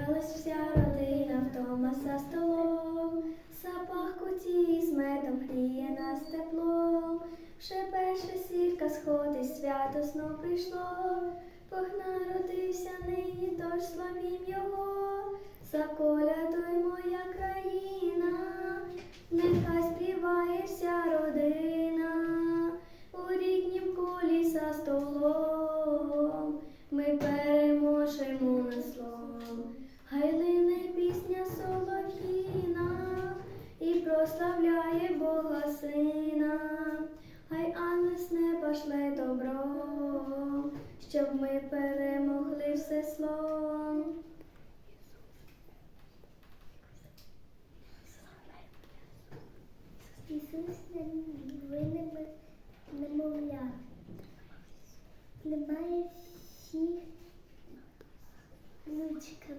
Зібралась вся родина вдома за столом, запах куті з медом гріє нас теплом. Вже перша сірка сходить, свято знов прийшло. Бог народився нині, тож славім його. Заколядуй моя країна, нехай співає вся родина, у ріднім колі за столом. Ми переможемо добро, щоб ми перемогли все зло. Ісус невинними немовля. Немає всіх лучка.